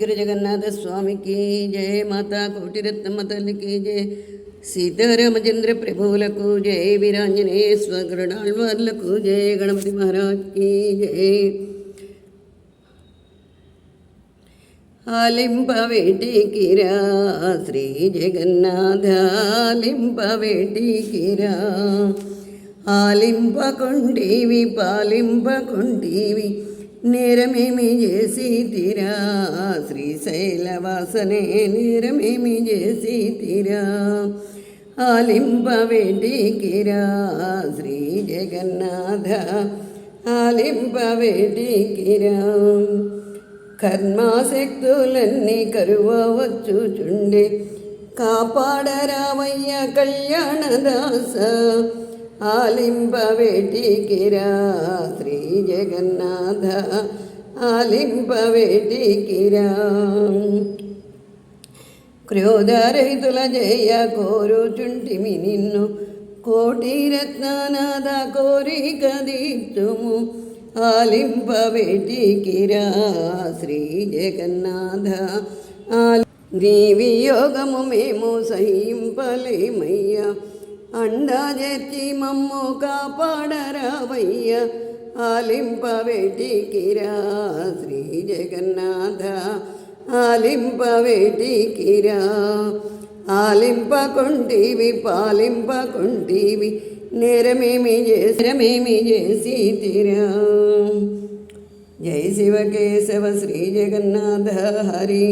ഗിരി ജഗന്നാഥ സ്വാമിക്ക് ജയ മാതാ കോട്ടിരത്നമ്മ തല്ലിക്ക് ജയ సీతారామచంద్ర ప్రభువులకు జయ వీరాంజనేశ్వ గరుడాళ్వార్లకు జయ గణపతి మహారాజ్కి జయ ఆలింపవేటికిరా శ్రీ జగన్నాథ ఆలింపవేటికిరా ఆలింపకుండీవి పాలింపకుండీవి നിരമേമി ജയ ശ്രീ ശ്രീശൈലവാസനെ നിരമേമി ജയ സീതിരാ ആലിംബ വേണ്ടി കിരാ ശ്രീ ജഗന്നാഥ ആലിംബ വേണ്ടി കിരാ കർമാസക്തുലി കരുവച്ചു ചുണ്ടി കാപ്പാടരാമയ്യ കല്യാണദാസ ആലിംബവേട്ടിക്കിര ശ്രീ ജഗന്നാഥ ఆలింపవేటికిరా క్రోధరహితుల జయ కోరుచుంటిమి నిన్ను కోటి రత్ననాద కోరిక దీర్చుము ఆలింపవేటికిరా శ్రీ జగన్నాథ దేవి యోగము మేము సహింపలేమయ్యా അണ്ടാജെത്തി മമ്മൂക്ക പാടറവയ്യ ആലിംപവേട്ടിക്കിര ശ്രീ ജഗന്നാഥ ആലിംപവേട്ടിക്കിര ആലിംപ കൊണ്ടിവി പാലിംപ കൊണ്ടിവി നിരമേമി ജയ സരമേമി ജയ സീതിര ജയ ശിവകേശവ ശ്രീ ജഗന്നാഥ ഹരി